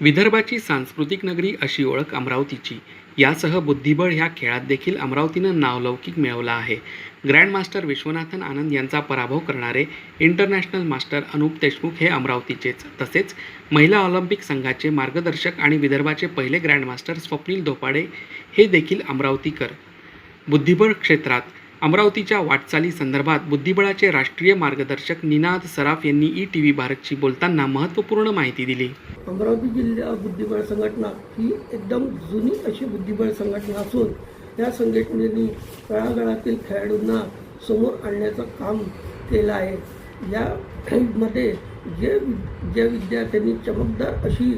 विदर्भाची सांस्कृतिक नगरी अशी ओळख अमरावतीची. यासह बुद्धिबळ ह्या खेळात देखील अमरावतीनं नावलौकिक मिळवला आहे. ग्रँडमास्टर विश्वनाथन आनंद यांचा पराभव करणारे इंटरनॅशनल मास्टर अनूप देशमुख हे अमरावतीचेच. तसेच महिला ऑलिम्पिक संघाचे मार्गदर्शक आणि विदर्भाचे पहिले ग्रँडमास्टर स्वप्नील धोपाडे हे देखील अमरावतीकर. बुद्धिबळ क्षेत्रात अमरावतीच्या वाटचाली संदर्भात बुद्धिबळाचे राष्ट्रीय मार्गदर्शक निनाद सराफ यांनी ई टी व्ही भारतशी बोलताना महत्त्वपूर्ण माहिती दिली. अमरावती जिल्हा बुद्धिबळ संघटना ही एकदम जुनी अशी बुद्धिबळ संघटना असून या संघटनेने तळागाळातील खेळाडूंना समोर आणण्याचं काम केलं आहे. यामध्ये जे ज्या विद्यार्थ्यांनी चमकदार अशी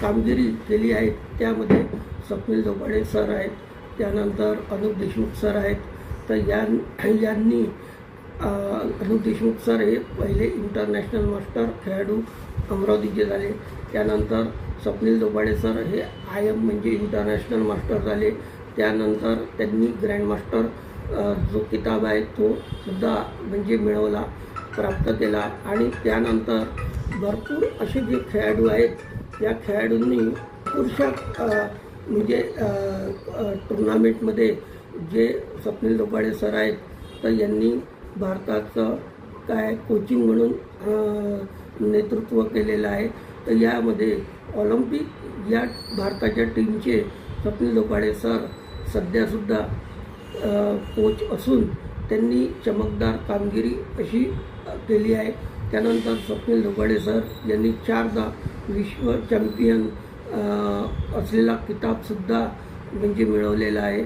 कामगिरी केली आहे त्यामध्ये स्वप्नील झोपाडे सर आहेत त्यानंतर अनुप देशमुख सर आहेत तर या यांनी अनुप देशमुख सर हे पहिले इंटरनॅशनल मास्टर खेळाडू अमरावतीचे झाले. त्यानंतर स्वप्नील दोबाडे सर हे आय एम म्हणजे इंटरनॅशनल मास्टर झाले. त्यानंतर त्यांनी ग्रँडमास्टर जो किताब आहे तो सुद्धा म्हणजे मिळवला प्राप्त केला. आणि त्यानंतर भरपूर असे जे खेळाडू आहेत या खेळाडूंनी पुरुषा म्हणजे टुर्नामेंटमध्ये जे स्वप्नील दोपाडे सर आहेत तर यांनी भारताचं काय कोचिंग म्हणून नेतृत्व केलेलं आहे. तर यामध्ये ऑलिम्पिक या भारताच्या टीमचे स्वप्नील दोपाडे सर सध्यासुद्धा कोच असून त्यांनी चमकदार कामगिरी अशी केली आहे. त्यानंतर स्वप्नील दोपाडे सर यांनी चारदा विश्व चॅम्पियन असलेला किताबसुद्धा म्हणजे मिळवलेला आहे.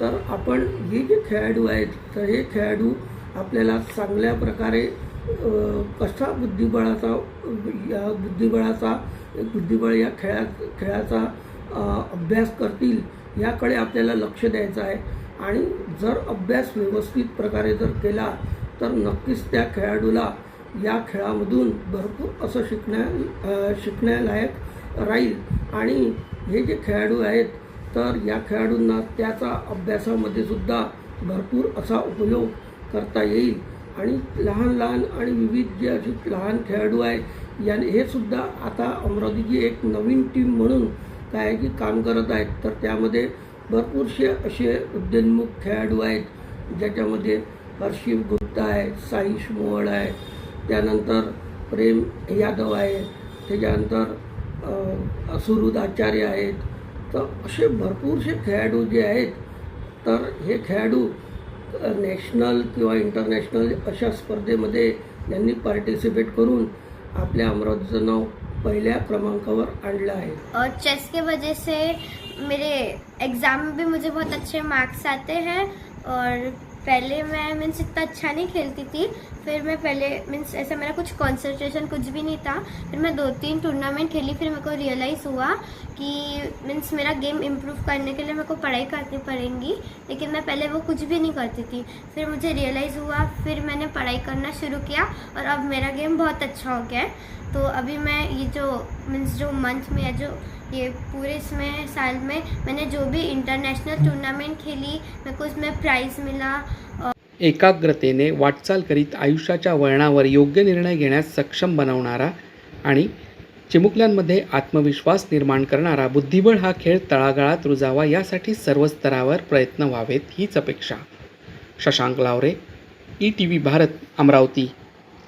तर आपण हे जे खेळाडू आहेत तर हे खेळाडू आपल्याला चांगल्या प्रकारे कसा बुद्धिबळाचा या बुद्धिबळाचा बुद्धिबळ या खेळा खेळाचा अभ्यास करतील याकडे आपल्याला लक्ष द्यायचं आहे. आणि जर अभ्यास व्यवस्थित प्रकारे जर केला तर नक्कीच त्या खेळाडूला या खेळामधून भरपूर असं शिकण्या शिकण्यालायक राहील. आणि हे जे खेळाडू आहेत तर या खेळाडूंना त्याचा अभ्यासामध्ये सुद्धा भरपूर असा उपयोग करता येईल. आणि लहान लहान आणि विविध जे असे लहान खेळाडू आहेत याने हे सुद्धा आता अमरावतीची एक नवीन टीम म्हणून काय आहे की काम करत आहेत. तर त्यामध्ये भरपूरसे असे उद्योन्मुख खेळाडू आहेत ज्याच्यामध्ये हर्षिव गुप्ता आहे साईश मोहळ आहे त्यानंतर प्रेम यादव आहे त्याच्यानंतर अ, सुहृद आचार्य आहेत तर असे भरपूरसे खेळाडू जे आहेत तर हे खेळाडू नॅशनल किंवा इंटरनॅशनल अशा स्पर्धेमध्ये यांनी पार्टिसिपेट करून आपल्या अमरावतीचं नाव पहिल्या क्रमांकावर आणलं आहे. और चेस के वजह से मेरे एग्ज़ाम में भी मुझे बहुत अच्छे मार्क्स आते हैं और पहले मैं मीन्स इतना अच्छा नहीं खेलती थी फिर मैं पहले, मीन्स ऐसा मेरा कुछ कंसंट्रेशन कुछ भी नहीं था। फिर मैं दो तीन टूर्नामेंट खेली, फिर मेरे को रियलाइज़ हुआ कि, मीन्स मेरा गेम इम्प्रूव करने के लिए मेरे को पढ़ाई करनी पड़ेगी, लेकिन मैं पहले वो कुछ भी नहीं करती थी। फिर मुझे रियलाइज़ हुआ, फिर मैंने पढ़ाई करना शुरू किया और अब मेरा गेम बहुत अच्छा हो गया है। तो अभी मैं ये जो, मीन्स जो मंथ में या जो ये पूरे इसमें, साल में मैंने जो भी इंटरनेशनल टूर्नामेंट खेली, मेरे को उसमें प्राइज़ मिला एकाग्रतेने वाटचाल करीत आयुष्याच्या वळणावर योग्य निर्णय घेण्यास सक्षम बनवणारा आणि चिमुकल्यांमध्ये आत्मविश्वास निर्माण करणारा बुद्धिबळ हा खेळ तळागाळात रुजावा यासाठी सर्व स्तरावर प्रयत्न व्हावेत हीच अपेक्षा. Shashank Lavre E T V Bharat Amravati.